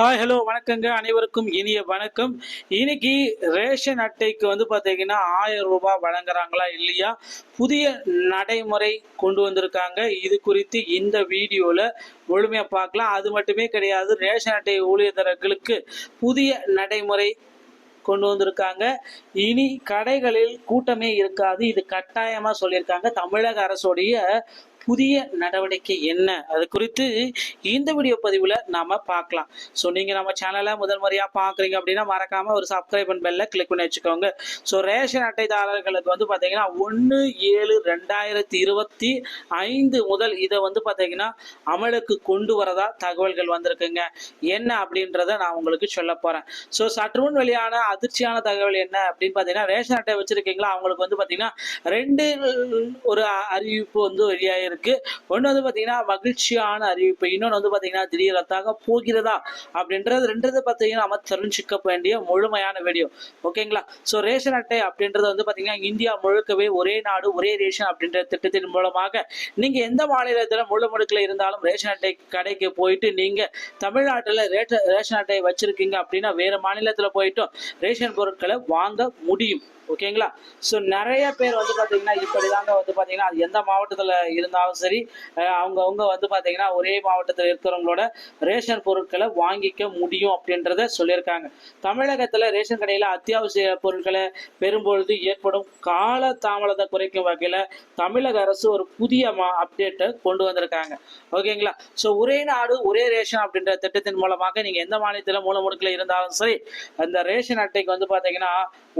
Hi hello வணக்கங்க. அனைவருக்கும் இனிய வணக்கம். இன்னைக்கு ரேஷன் அட்டைக்கு வந்து பார்த்தீங்கன்னா ஆயிரம் ரூபாய் வழங்குறாங்களா இல்லையா? புதிய நடைமுறை கொண்டு வந்திருக்காங்க. இது குறித்து இந்த வீடியோவில் முழுமையாக பார்க்கலாம். அது மட்டுமே கிடையாது ரேஷன் அட்டை ஊழியர்களுக்கு புதிய நடைமுறை கொண்டு வந்திருக்காங்க. இனி கடைகளில் கூட்டமே இருக்காது. இது கட்டாயமா சொல்லியிருக்காங்க. தமிழக அரசுடைய புதிய நடவடிக்கை என்ன? அது குறித்து இந்த வீடியோ பதிவில் நாம் பார்க்கலாம். ஸோ நீங்கள் நம்ம சேனலை முதல் முறையாக பார்க்குறீங்க அப்படின்னா மறக்காமல் ஒரு சப்ஸ்கிரைப் அண்ட் பெல்ல கிளிக் பண்ணி வச்சுக்கோங்க. ஸோ ரேஷன் அட்டைதாரர்களுக்கு வந்து பார்த்தீங்கன்னா ஒன்று ஏழு ரெண்டாயிரத்தி இருபத்தி ஐந்து முதல் இதை வந்து பார்த்தீங்கன்னா அமலுக்கு கொண்டு வரதா தகவல்கள் வந்திருக்குங்க. என்ன அப்படின்றத நான் உங்களுக்கு சொல்ல போகிறேன் ஸோ சற்று முன் வெளியான அதிர்ச்சியான தகவல் என்ன அப்படின்னு பார்த்தீங்கன்னா ரேஷன் அட்டை வச்சுருக்கீங்களா? அவங்களுக்கு வந்து பார்த்தீங்கன்னா ரெண்டு ஒரு அறிவிப்பு வந்து இருக்கு. ஒன்று வந்து பார்த்தீங்கன்னா மகிழ்ச்சியான அறிவிப்பு. இன்னொன்று வந்து பார்த்தீங்கன்னா திடீரத்தாக போகிறதா? அப்படின்றது ரெண்டு பார்த்தீங்கன்னா நம்ம தெரிஞ்சுக்க வேண்டிய முழுமையான வீடியோ ஓகேங்களா? ஸோ ரேஷன் அட்டை அப்படின்றது வந்து பார்த்தீங்கன்னா இந்தியா முழுக்கவே ஒரே நாடு ஒரே ரேஷன் அப்படின்ற திட்டத்தின் மூலமாக நீங்கள் எந்த மாநிலத்தில் முழு முழுக்கில் இருந்தாலும் ரேஷன் அட்டை கடைக்கு போயிட்டு நீங்கள் தமிழ்நாட்டில் ரேஷன் அட்டை வச்சிருக்கீங்க அப்படின்னா வேறு மாநிலத்தில் போயிட்டும் ரேஷன் பொருட்களை வாங்க முடியும். ஓகேங்களா? ஸோ நிறைய பேர் வந்து பார்த்தீங்கன்னா இப்படி தாங்க வந்து பார்த்தீங்கன்னா அது எந்த மாவட்டத்தில் இருந்தாலும் சரி அவங்கவுங்க வந்து பார்த்தீங்கன்னா ஒரே மாவட்டத்தில் இருக்கிறவங்களோட ரேஷன் பொருட்களை வாங்கிக்க முடியும் அப்படின்றத சொல்லியிருக்காங்க. தமிழகத்தில் ரேஷன் கடையில் அத்தியாவசிய பொருட்களை பெறும்பொழுது ஏற்படும் கால தாமதத்தை குறைக்கும் வகையில் தமிழக அரசு ஒரு புதிய மா அப்டேட்டை கொண்டு வந்திருக்காங்க. ஓகேங்களா? ஸோ ஒரே நாடு ஒரே ரேஷன் அப்படின்ற திட்டத்தின் மூலமாக நீங்கள் எந்த மாநிலத்தில் மூலமுடுக்கில் இருந்தாலும் சரி அந்த ரேஷன் அட்டைக்கு வந்து பார்த்தீங்கன்னா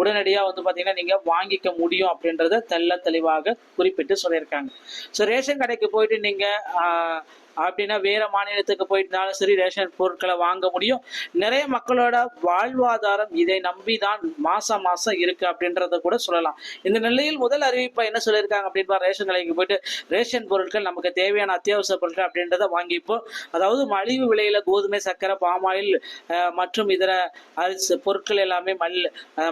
உடனடியாக வந்து பார்த்தீங்கன்னா நீங்கள் வாங்கிக்க முடியும் அப்படின்றத தெள்ள தெளிவாக குறிப்பிட்டு சொல்லியிருக்காங்க. ஸோ ரேஷன் கடைக்கு போயிட்டு நீங்கள் அப்படின்னா வேற மாநிலத்துக்கு போயிருந்தாலும் சரி ரேஷன் பொருட்களை வாங்க முடியும். நிறைய மக்களோட வாழ்வாதாரம் இதை நம்பி தான் மாசம் மாசம் இருக்கு அப்படின்றத கூட சொல்லலாம். இந்த நிலையில் முதல் அறிவிப்பை என்ன சொல்லியிருக்காங்க அப்படின்பா ரேஷன் கடைக்கு போயிட்டு ரேஷன் பொருட்கள் நமக்கு தேவையான அத்தியாவசிய பொருட்கள் அப்படின்றத வாங்கிப்போம் அதாவது மலிவு விலையில கோதுமை சர்க்கரை பாமாயில் மற்றும் இதர அரிசி பொருட்கள் எல்லாமே மல்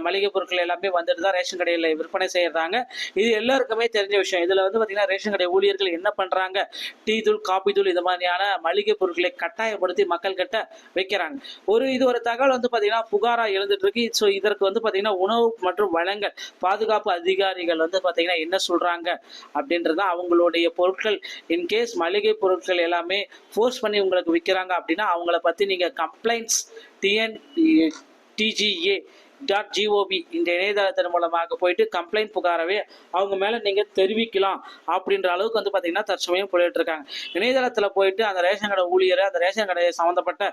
மளிகை பொருட்கள் எல்லாமே வந்துட்டு தான் ரேஷன் கடையில் விற்பனை செய்யறாங்க. இது எல்லாருக்குமே தெரிஞ்ச விஷயம். இதுல வந்து பாத்தீங்கன்னா ரேஷன் கடை ஊழியர்கள் என்ன பண்றாங்க? டீ தூள் காபி தூள் இது மாதிரியான மளிகை பொருட்களை கட்டாயப்படுத்தி மக்கள் கிட்ட வைக்கிறாங்க. ஒரு இது ஒரு தகவல் வந்து பார்த்தீங்கன்னா புகாராக எழுந்துட்டு இருக்கு ஸோ இதற்கு வந்து பார்த்தீங்கன்னா உணவு மற்றும் வழங்கல் பாதுகாப்பு அதிகாரிகள் வந்து பார்த்தீங்கன்னா என்ன சொல்றாங்க அப்படின்றது அவங்களுடைய பொருட்கள் இன்கேஸ் மளிகை பொருட்கள் எல்லாமே ஃபோர்ஸ் பண்ணி உங்களுக்கு விற்கிறாங்க அப்படின்னா அவங்கள பற்றி நீங்கள் complaints TN DGA dot GOP இந்த இணையதளத்தின் மூலமாக போயிட்டு கம்ப்ளைண்ட் புகாரவே அவங்க மேலே நீங்கள் தெரிவிக்கலாம் அப்படின்ற அளவுக்கு வந்து பார்த்தீங்கன்னா தற்சமயம் போயிட்டு இருக்காங்க. இணையதளத்தில் போயிட்டு அந்த ரேஷன் கடை ஊழியர் அந்த ரேஷன் கடையை சம்மந்தப்பட்ட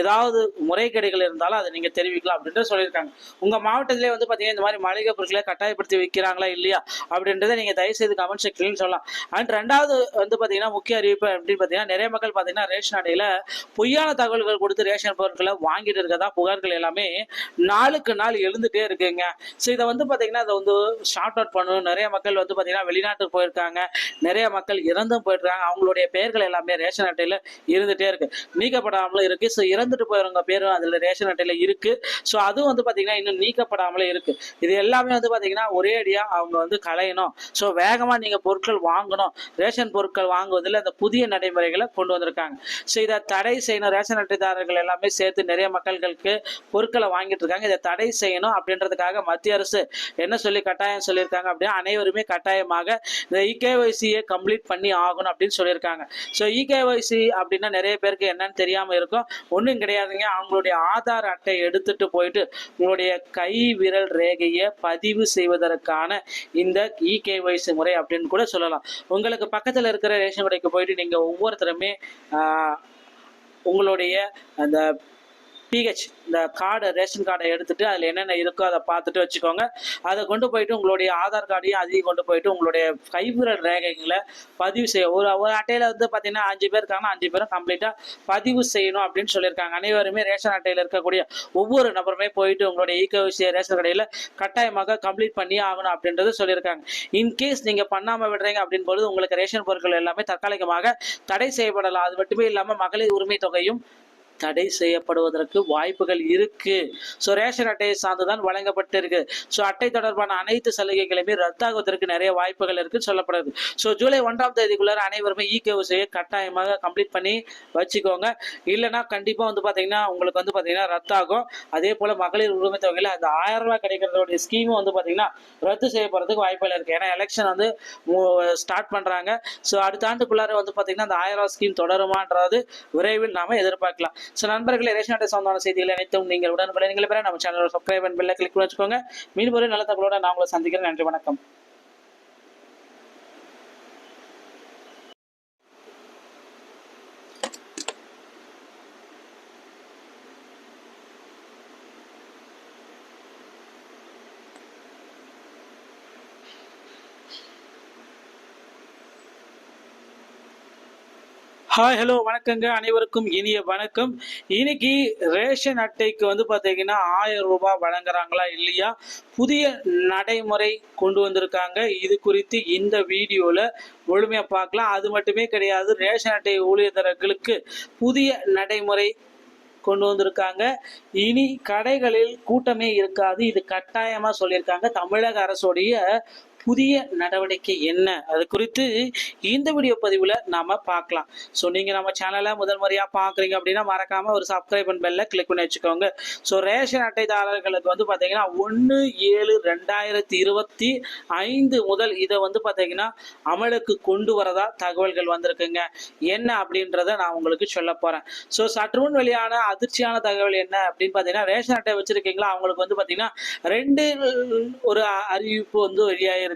ஏதாவது முறைகேடுகள் இருந்தாலும் அதை நீங்கள் தெரிவிக்கலாம் அப்படின்ட்டு சொல்லியிருக்காங்க. உங்கள் மாவட்டத்திலே வந்து பார்த்தீங்கன்னா இந்த மாதிரி மளிகை பொருட்களை கட்டாயப்படுத்தி விற்கிறாங்களா இல்லையா அப்படின்றத நீங்கள் தயவுசெய்து கமெண்ட் செக்ஷன் சொல்லலாம். அண்ட் ரெண்டாவது வந்து பார்த்தீங்கன்னா முக்கிய அறிவிப்பு அப்படின்னு பார்த்தீங்கன்னா நிறைய மக்கள் பார்த்தீங்கன்னா ரேஷன் அடையில் பொய்யான தகவல்கள் கொடுத்து ரேஷன் பொருட்களை வாங்கிட்டு இருக்கதா புகார்கள் எல்லாமே நாளுக்கு நாள் எழுந்துட்டே இருக்குங்க. ஸோ இதை வந்து பார்த்தீங்கன்னா அதை வந்து ஷார்ட் அவுட் பண்ணணும். நிறைய மக்கள் வந்து பார்த்தீங்கன்னா வெளிநாட்டுக்கு போயிருக்காங்க. நிறைய மக்கள் இறந்தும் போயிருக்காங்க. அவங்களுடைய பெயர்கள் எல்லாமே ரேஷன் அட்டையில் இருந்துகிட்டே இருக்கு. நீக்கப்படாமலும் இருக்கு. ஸோ இறந்துட்டு போயிருங்க பேரும் அதில் ரேஷன் அட்டையில் இருக்கு. ஸோ அதுவும் வந்து பார்த்தீங்கன்னா இன்னும் நீக்கப்படாமலே இருக்கு. இது எல்லாமே வந்து பார்த்தீங்கன்னா ஒரே அடியாக அவங்க வந்து களையணும். ஸோ வேகமாக நீங்கள் பொருட்கள் வாங்கணும். ரேஷன் பொருட்கள் வாங்குவதில் அந்த புதிய நடைமுறைகளை கொண்டு வந்திருக்காங்க. ஸோ இதை தடை செய்யணும். ரேஷன் அட்டைதாரர்கள் எல்லாமே சேர்த்து நிறைய மக்கள்களுக்கு பொருட்களை வாங்கிட்டு இருக்காங்க. இதை தடை செய்யணும் அப்படின்றதுக்காக மத்திய அரசு என்ன சொல்லி கட்டாயம் சொல்லியிருக்காங்க அப்படின்னா அனைவருமே கட்டாயமாக இந்த இகேஒய்சியை கம்ப்ளீட் பண்ணி ஆகணும் அப்படின்னு சொல்லியிருக்காங்க. ஸோ இகேஒய்சி அப்படின்னா நிறைய பேருக்கு என்னன்னு தெரியாமல் இருக்கும். ஒன்றும் கிடையாதுங்க. அவங்களுடைய ஆதார் அட்டை எடுத்துட்டு போயிட்டு உங்களுடைய கை விரல் ரேகையை பதிவு செய்வதற்கான இந்த இகேஒய்சி முறை அப்படின்னு கூட சொல்லலாம். உங்களுக்கு பக்கத்தில் இருக்கிற ரேஷன் கடைக்கு போயிட்டு நீங்கள் ஒவ்வொருத்தருமே ஆஹ், உங்களுடைய அந்த பிஹெச் இந்த கார்டு ரேஷன் கார்டை எடுத்துட்டு அதில் என்னென்ன இருக்கோ அதை பார்த்துட்டு வச்சுக்கோங்க. அதை கொண்டு போயிட்டு உங்களுடைய ஆதார் கார்டையும் அதையும் கொண்டு போயிட்டு உங்களுடைய கைவிரல் ரேகைகளை பதிவு செய்ய ஒரு ஒரு அட்டையில் வந்து பார்த்தீங்கன்னா அஞ்சு பேர் இருக்காங்கன்னா அஞ்சு பேரும் கம்ப்ளீட்டாக பதிவு செய்யணும் அப்படின்னு சொல்லியிருக்காங்க. அனைவருமே ரேஷன் அட்டையில் இருக்கக்கூடிய ஒவ்வொரு நபருமே போயிட்டு உங்களுடைய ஈகோவிசிய ரேஷன் கடையில் கட்டாயமாக கம்ப்ளீட் பண்ணி ஆகணும் அப்படின்றது சொல்லியிருக்காங்க. இன்கேஸ் நீங்கள் பண்ணாமல் விடுறீங்க அப்படின் பொழுது உங்களுக்கு ரேஷன் பொருட்கள் எல்லாமே தற்காலிகமாக தடை செய்யப்படலாம். அது மட்டுமே இல்லாமல் மகளிர் உரிமை தொகையும் தடை செய்யப்படுவதற்கு வாய்ப்புகள் இருக்கு. ஸோ ரேஷன் அட்டையை சார்ந்துதான் வழங்கப்பட்டிருக்கு. ஸோ அட்டை தொடர்பான அனைத்து சலுகைகளுமே ரத்தாகுவதற்கு நிறைய வாய்ப்புகள் இருக்குன்னு சொல்லப்படுது. ஸோ ஜூலை ஒன்றாம் தேதிக்குள்ளார அனைவருமே இகேஓசியை கட்டாயமாக கம்ப்ளீட் பண்ணி வச்சுக்கோங்க. இல்லைன்னா கண்டிப்பாக வந்து பார்த்தீங்கன்னா உங்களுக்கு வந்து பார்த்தீங்கன்னா ரத்தாகும். அதே போல் மகளிர் உரிமை தொகையில் அந்த ஆயிரம் ரூபாய் கிடைக்கிறதோடைய ஸ்கீமும் வந்து பார்த்தீங்கன்னா ரத்து செய்யப்படுறதுக்கு வாய்ப்புகள் இருக்குது ஏன்னா எலெக்ஷன் வந்து ஸ்டார்ட் பண்ணுறாங்க ஸோ அடுத்த ஆண்டுக்குள்ளார வந்து பார்த்தீங்கன்னா அந்த ஆயிரம் ரூபாய் ஸ்கீம் தொடருமான்றது விரைவில் நாம் எதிர்பார்க்கலாம். ஸோ நண்பர்களே ரேஷன் அட்டை சொந்தமான செய்திகளை அனைத்தும் நீங்கள் உடனுக்குடன் நீங்கள் பெற நம்ம சேனலோட சப்ஸ்கிரைப் அண்ட் பெல்ல கிளிக் பண்ணி வச்சுக்கோங்க. மீன் ஒரு நல்ல தகவலோட நான் உங்களை சந்திக்கிறேன். நன்றி வணக்கம். ஹாய் ஹலோ வணக்கங்க. அனைவருக்கும் இனிய வணக்கம். இன்னைக்கு ரேஷன் அட்டைக்கு வந்து பார்த்தீங்கன்னா ஆயிரம் ரூபாய் வழங்குறாங்களா இல்லையா? புதிய நடைமுறை கொண்டு வந்திருக்காங்க. இது குறித்து இந்த வீடியோவில் முழுமையாக பார்க்கலாம். அது மட்டுமே கிடையாது ரேஷன் அட்டை ஊழியர்களுக்கு புதிய நடைமுறை கொண்டு வந்திருக்காங்க. இனி கடைகளில் கூட்டமே இருக்காது. இது கட்டாயமா சொல்லியிருக்காங்க. தமிழக அரசுடைய புதிய நடவடிக்கை என்ன? அது குறித்து இந்த வீடியோ பதிவில் நாம் பார்க்கலாம். ஸோ நீங்கள் நம்ம சேனலை முதல் முறையாக பார்க்குறீங்க அப்படின்னா மறக்காம ஒரு சப்ஸ்கிரைப் அண்ட் பெல்ல கிளிக் பண்ணி வச்சுக்கோங்க. ஸோ ரேஷன் அட்டைதாரர்களுக்கு வந்து பார்த்தீங்கன்னா ஒன்று ஏழு ரெண்டாயிரத்தி இருபத்தி ஐந்து முதல் இதை வந்து பார்த்தீங்கன்னா அமலுக்கு கொண்டு வரதா தகவல்கள் வந்திருக்குங்க. என்ன அப்படின்றத நான் உங்களுக்கு சொல்ல போகிறேன் ஸோ சற்று முன் வெளியான அதிர்ச்சியான தகவல் என்ன அப்படின்னு பார்த்தீங்கன்னா ரேஷன் அட்டை வச்சிருக்கீங்களா? அவங்களுக்கு வந்து பார்த்தீங்கன்னா ரெண்டு ஒரு அறிவிப்பு வந்து வெளியாயிருக்கு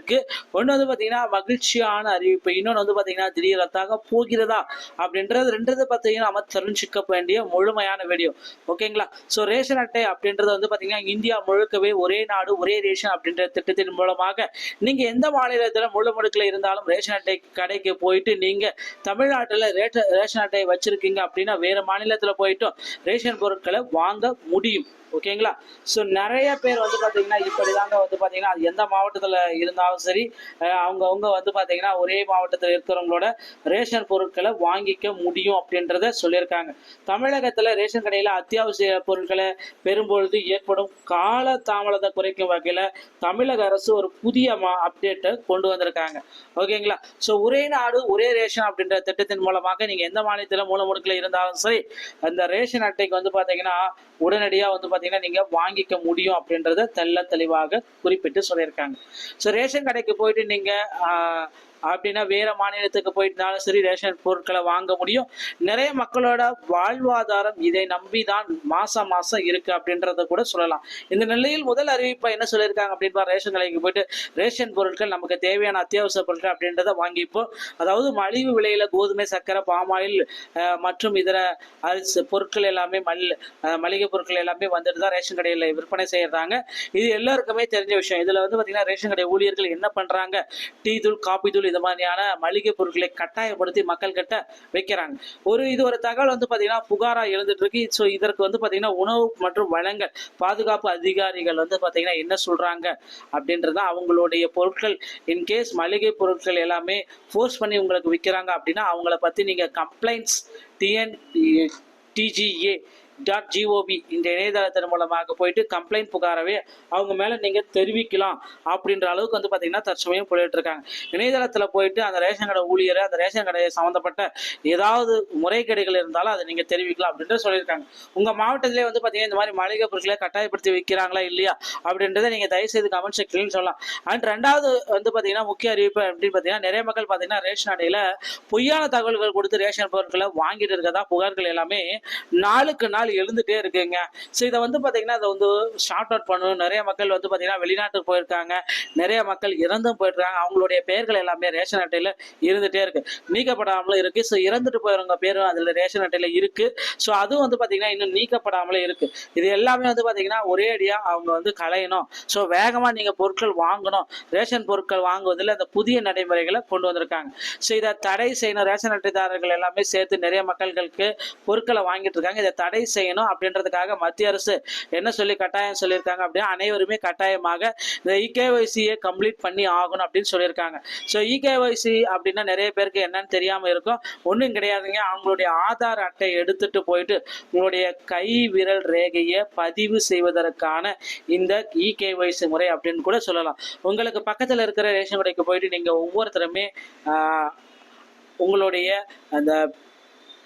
ஒன்று வந்து பார்த்தீங்கன்னா மகிழ்ச்சியான அறிவிப்பு. இன்னொன்று வந்து பார்த்தீங்கன்னா திடீர் ரத்தாக போகிறதா? அப்படின்றது ரெண்டுது பார்த்தீங்கன்னா நம்ம தெரிஞ்சுக்க வேண்டிய முழுமையான வீடியோ ஓகேங்களா? ஸோ ரேஷன் அட்டை அப்படின்றது வந்து பார்த்தீங்கன்னா இந்தியா முழுக்கவே ஒரே நாடு ஒரே ரேஷன் அப்படின்ற திட்டத்தின் மூலமாக நீங்கள் எந்த மாநிலத்தில் முழு முழுக்கில் இருந்தாலும் ரேஷன் அட்டை கடைக்கு போயிட்டு நீங்கள் தமிழ்நாட்டில் ரேஷன் அட்டை வச்சிருக்கீங்க அப்படின்னா வேறு மாநிலத்தில் போயிட்டும் ரேஷன் பொருட்களை வாங்க முடியும். ஓகேங்களா? ஸோ நிறைய பேர் வந்து பார்த்தீங்கன்னா இப்படி தாங்க வந்து பார்த்தீங்கன்னா அது எந்த மாவட்டத்தில் இருந்தாலும் சரி அவங்கவுங்க வந்து பார்த்தீங்கன்னா ஒரே மாவட்டத்தில் இருக்கிறவங்களோட ரேஷன் பொருட்களை வாங்கிக்க முடியும் அப்படின்றத சொல்லியிருக்காங்க. தமிழகத்தில் ரேஷன் கடையில் அத்தியாவசிய பொருட்களை பெறும்பொழுது ஏற்படும் கால தாமதத்தை குறைக்கும் வகையில் தமிழக அரசு ஒரு புதிய மா அப்டேட்டை கொண்டு வந்திருக்காங்க. ஓகேங்களா? ஸோ ஒரே நாடு ஒரே ரேஷன் அப்படின்ற திட்டத்தின் மூலமாக நீங்கள் எந்த மாநிலத்தில் மூலமுடுக்கில் இருந்தாலும் சரி அந்த ரேஷன் அட்டைக்கு வந்து பார்த்தீங்கன்னா உடனடியாக வந்து பார்த்தீங்கன்னா நீங்கள் வாங்கிக்க முடியும் அப்படின்றத தெள்ள தெளிவாக குறிப்பிட்டு சொல்லியிருக்காங்க. ஸோ ரேஷன் கடைக்கு போயிட்டு நீங்கள் அப்படின்னா வேற மாநிலத்துக்கு போயிட்டாலும் சரி ரேஷன் பொருட்களை வாங்க முடியும். நிறைய மக்களோட வாழ்வாதாரம் இதை நம்பி தான் மாசம் மாசம் இருக்கு அப்படின்றத கூட சொல்லலாம். இந்த நிலையில் முதல் அறிவிப்பை என்ன சொல்லியிருக்காங்க அப்படின்னு ரேஷன் கடைக்கு போயிட்டு ரேஷன் பொருட்கள் நமக்கு தேவையான அத்தியாவசிய பொருட்கள் அப்படின்றத வாங்கிப்போம். அதாவது மலிவு விலையில கோதுமை சர்க்கரை பாமாயில் மற்றும் இதர அரிசி பொருட்கள் எல்லாமே மல் மளிகை பொருட்கள் எல்லாமே வந்துட்டு தான் ரேஷன் கடையில் விற்பனை செய்யறாங்க. இது எல்லாருக்குமே தெரிஞ்ச விஷயம். இதுல வந்து பாத்தீங்கன்னா ரேஷன் கடை ஊழியர்கள் என்ன பண்றாங்க? டீ தூள் காபி தூள் இது மாதிரியான மளிகை பொருட்களை கட்டாயப்படுத்தி மக்கள் கிட்ட வைக்கிறாங்க. ஒரு இது ஒரு தகவல் வந்து பார்த்தீங்கன்னா புகாராக எழுந்துட்டு இருக்கு ஸோ இதற்கு வந்து பார்த்தீங்கன்னா உணவு மற்றும் வழங்கல் பாதுகாப்பு அதிகாரிகள் வந்து பார்த்தீங்கன்னா என்ன சொல்றாங்க அப்படின்றது அவங்களுடைய பொருட்கள் இன்கேஸ் மளிகை பொருட்கள் எல்லாமே ஃபோர்ஸ் பண்ணி உங்களுக்கு விற்கிறாங்க அப்படின்னா அவங்கள பற்றி நீங்கள் complaints TN DGA dot GOP இந்த இணையதளத்தின் மூலமாக போயிட்டு கம்ப்ளைண்ட் புகாரவே அவங்க மேலே நீங்கள் தெரிவிக்கலாம் அப்படின்ற அளவுக்கு வந்து பார்த்தீங்கன்னா தற்சமயம் போயிட்டு இருக்காங்க இணையதளத்தில் போயிட்டு அந்த ரேஷன் கடை ஊழியர் அந்த ரேஷன் கடையை சம்மந்தப்பட்ட ஏதாவது முறைகேடுகள் இருந்தாலும் அதை நீங்கள் தெரிவிக்கலாம் அப்படின்ட்டு சொல்லியிருக்காங்க. உங்கள் மாவட்டத்திலே வந்து பார்த்தீங்கன்னா இந்த மாதிரி மளிகை பொருட்களை கட்டாயப்படுத்தி விற்கிறாங்களா இல்லையா அப்படின்றத நீங்கள் தயவுசெய்து கமெண்ட் செக்ஷன் சொல்லலாம். அண்ட் ரெண்டாவது வந்து பார்த்தீங்கன்னா முக்கிய அறிவிப்பு அப்படின்னு பார்த்தீங்கன்னா நிறைய மக்கள் பார்த்தீங்கன்னா ரேஷன் அட்டையில் பொய்யான தகவல்கள் கொடுத்து ரேஷன் பொருட்களை வாங்கிட்டு இருக்கதா புகார்கள் எல்லாமே நாளுக்கு நாள் எழுந்துட்டே இருக்குங்க. ஸோ இதை வந்து பார்த்தீங்கன்னா அதை வந்து ஷார்ட் அவுட் பண்ணணும். நிறைய மக்கள் வந்து பார்த்தீங்கன்னா வெளிநாட்டுக்கு போயிருக்காங்க. நிறைய மக்கள் இறந்தும் போயிருக்காங்க அவங்களுடைய பெயர்கள் எல்லாமே ரேஷன் அட்டையில் இருந்துகிட்டே இருக்கு. நீக்கப்படாமலும் இருக்கு. ஸோ இறந்துட்டு போயிருங்க பேரும் அதில் ரேஷன் அட்டையில் இருக்கு. ஸோ அதுவும் வந்து பார்த்தீங்கன்னா இன்னும் நீக்கப்படாமலே இருக்கு. இது எல்லாமே வந்து பார்த்தீங்கன்னா ஒரே அடியாக அவங்க வந்து களையணும். ஸோ வேகமாக நீங்கள் பொருட்கள் வாங்கணும். ரேஷன் பொருட்கள் வாங்குவதில் அந்த புதிய நடைமுறைகளை கொண்டு வந்திருக்காங்க. ஸோ இதை தடை செய்யணும். ரேஷன் அட்டைதாரர்கள் எல்லாமே சேர்த்து நிறைய மக்களுக்கு பொருட்களை வாங்கிட்டு இருக்காங்க. இதை தடை செய்யணும் அப்படின்றதுக்காக மத்திய அரசு என்ன சொல்லி கட்டாயம் சொல்லியிருக்காங்க அப்படின்னா அனைவருமே கட்டாயமாக இந்த இகேஒய்சியை கம்ப்ளீட் பண்ணி ஆகணும் அப்படின்னு சொல்லியிருக்காங்க. ஸோ இகேஒய்சி அப்படின்னா நிறைய பேருக்கு என்னன்னு தெரியாம இருக்கும். ஒன்றும் கிடையாதுங்க. அவங்களுடைய ஆதார் அட்டை எடுத்துட்டு போயிட்டு உங்களுடைய கை விரல் ரேகையை பதிவு செய்வதற்கான இந்த இகேஒய்சி முறை அப்படின்னு கூட சொல்லலாம். உங்களுக்கு பக்கத்தில் இருக்கிற ரேஷன் கடைக்கு போயிட்டு நீங்கள் ஒவ்வொருத்தருமே ஆஹ், உங்களுடைய அந்த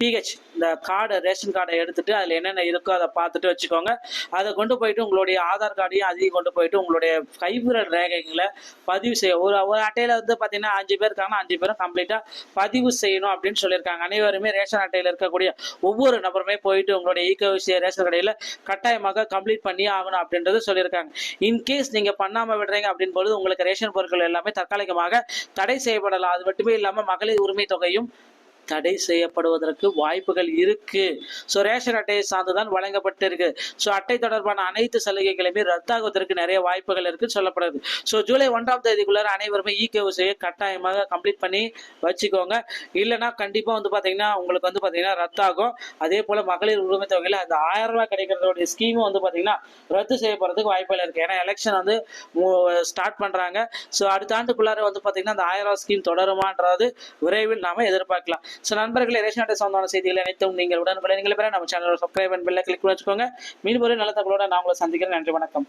பிஹெச் இந்த கார்டு ரேஷன் கார்டை எடுத்துட்டு அதில் என்னென்ன இருக்கோ அதை பார்த்துட்டு வச்சுக்கோங்க. அதை கொண்டு போயிட்டு உங்களுடைய ஆதார் கார்டையும் அதையும் கொண்டு போயிட்டு உங்களுடைய கைவிரல் ரேகைகளை பதிவு செய்ய. ஒரு ஒரு அட்டையில் வந்து பார்த்தீங்கன்னா அஞ்சு பேர் இருக்காங்கன்னா அஞ்சு பேரும் கம்ப்ளீட்டாக பதிவு செய்யணும் அப்படின்னு சொல்லியிருக்காங்க. அனைவருமே ரேஷன் அட்டையில் இருக்கக்கூடிய ஒவ்வொரு நபருமே போயிட்டு உங்களுடைய ஈகோவிசிய ரேஷன் கடையில் கட்டாயமாக கம்ப்ளீட் பண்ணி ஆகணும் அப்படின்றது சொல்லியிருக்காங்க. இன்கேஸ் நீங்கள் பண்ணாமல் விடுறீங்க அப்படின் பொழுது உங்களுக்கு ரேஷன் பொருட்கள் எல்லாமே தற்காலிகமாக தடை செய்யப்படலாம். அது மட்டுமே இல்லாமல் மகளிர் உரிமை தொகையும் தடை செய்யப்படுவதற்கு வாய்ப்புகள் இருக்கு. ஸோ ரேஷன் அட்டையை சார்ந்துதான் வழங்கப்பட்டிருக்கு. ஸோ அட்டை தொடர்பான அனைத்து சலுகைகளுமே ரத்தாகுவதற்கு நிறைய வாய்ப்புகள் இருக்குன்னு சொல்லப்படுது. ஸோ ஜூலை ஒன்றாம் தேதிக்குள்ளார அனைவருமே இகேஓசியை கட்டாயமாக கம்ப்ளீட் பண்ணி வச்சுக்கோங்க. இல்லைன்னா கண்டிப்பாக வந்து பார்த்தீங்கன்னா உங்களுக்கு வந்து பார்த்தீங்கன்னா ரத்தாகும். அதே போல் மகளிர் உரிமை தொகையில் அந்த ஆயிரம் ரூபாய் கிடைக்கிறதோடைய ஸ்கீமும் வந்து பார்த்தீங்கன்னா ரத்து செய்யப்படுறதுக்கு வாய்ப்புகள் இருக்குது ஏன்னா எலெக்ஷன் வந்து ஸ்டார்ட் பண்ணுறாங்க ஸோ அடுத்த ஆண்டுக்குள்ளார வந்து பார்த்தீங்கன்னா அந்த ஆயிரம் ரூபாய் ஸ்கீம் தொடருமான்றது விரைவில் நாம் எதிர்பார்க்கலாம். ஸோ நண்பர்களே ரேஷன் அட்டை சம்பந்தமான செய்திகள் அனைத்தும் நீங்கள் உடனுக்குடன் நீங்கள் பெற நம்ம சேனலோட சப்ஸ்கிரைப் அண்ட் பெல்லை கிளிக் பண்ணி வச்சுக்கோங்க. மீன் நல்ல தகவலோட நான் உங்களை சந்திக்கிறேன். நன்றி வணக்கம்.